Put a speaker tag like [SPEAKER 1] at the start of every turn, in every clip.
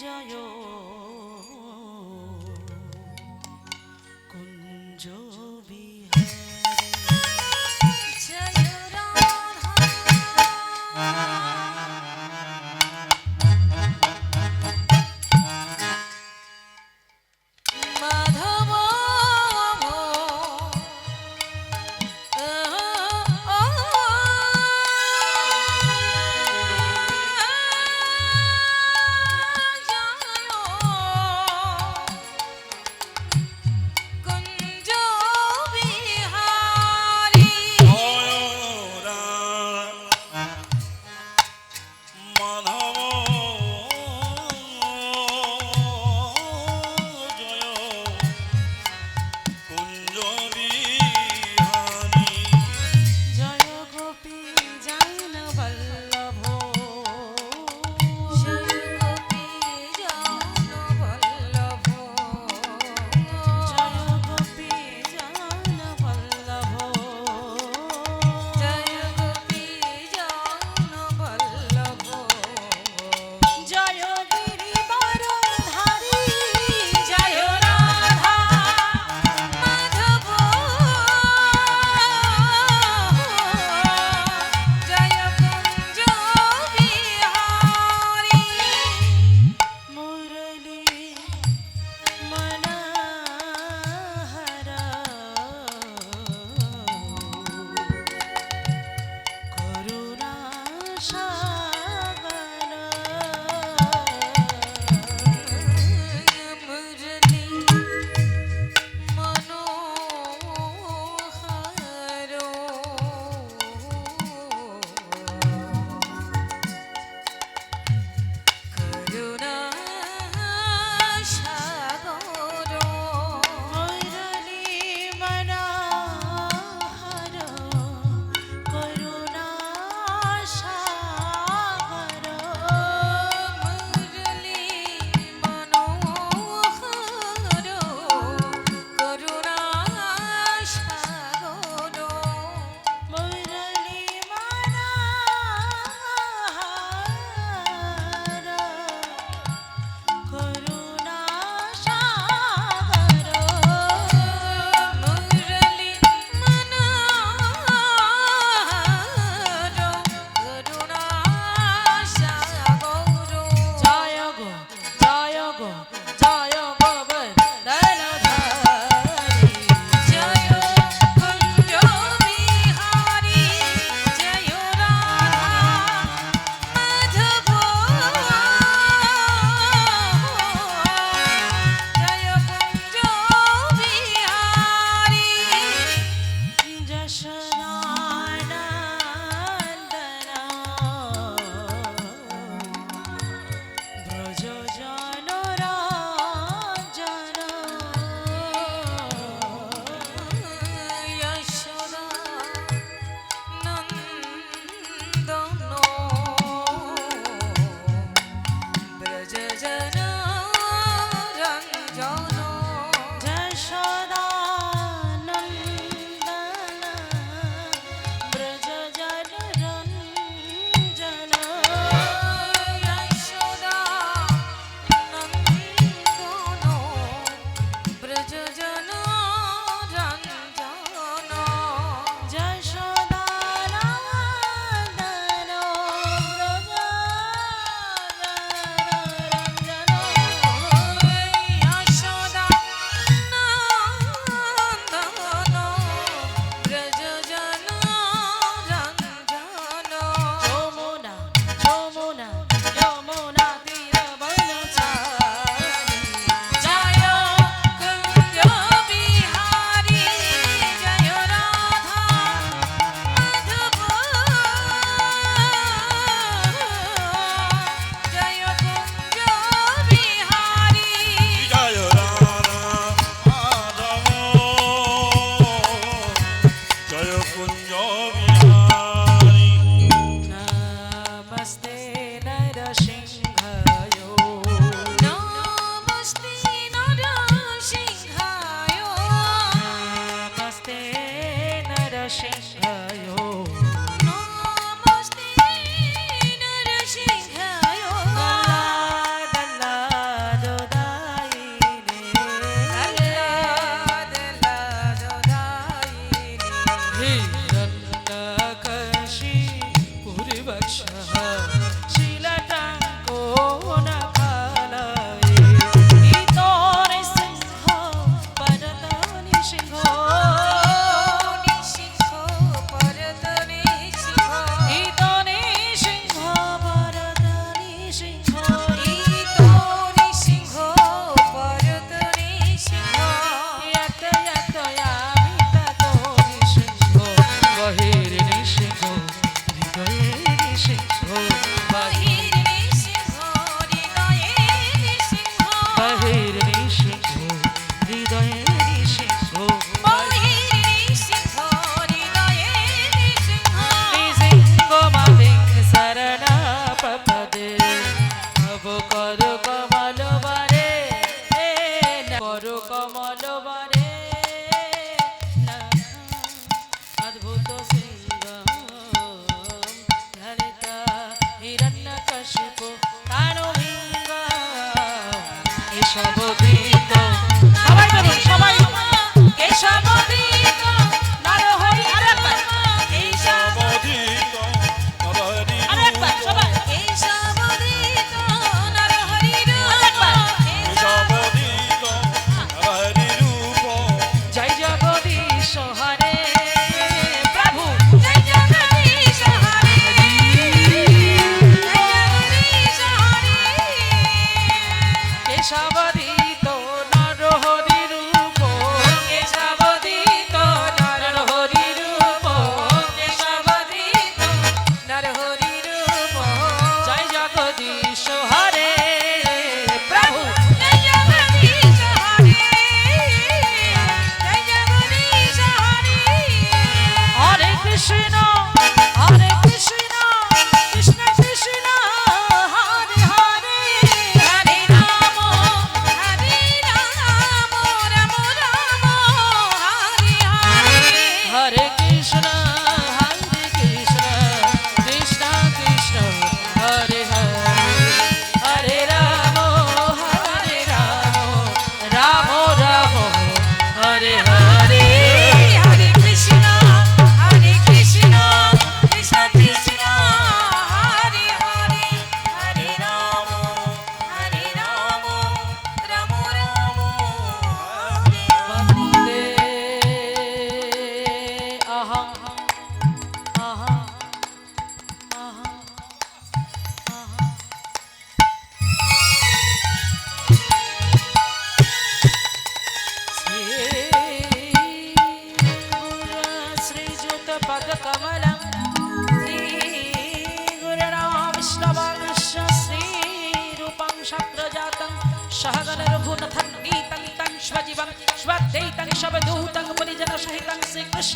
[SPEAKER 1] জয়
[SPEAKER 2] kunjogin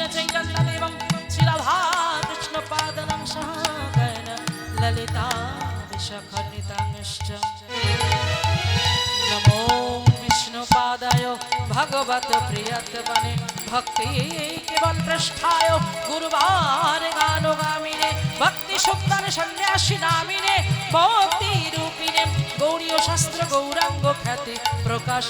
[SPEAKER 1] Krishna चैतन्यदेवं Shri Radhakrishna पादनं सहागन Lalita विषखनितांश्च नमो विष्णुपादाय भगवत प्रियत्वने भक्ति केवल पृष्ठाय गुरुवार गानुगामिने ভক্তিসুক্তান সন্ন্যাসী নামিনে ভক্তি রূপিণে গৌরীয় শাস্ত্র গৌরাঙ্গ খ্যাতি প্রকাশ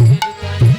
[SPEAKER 1] হৃদয়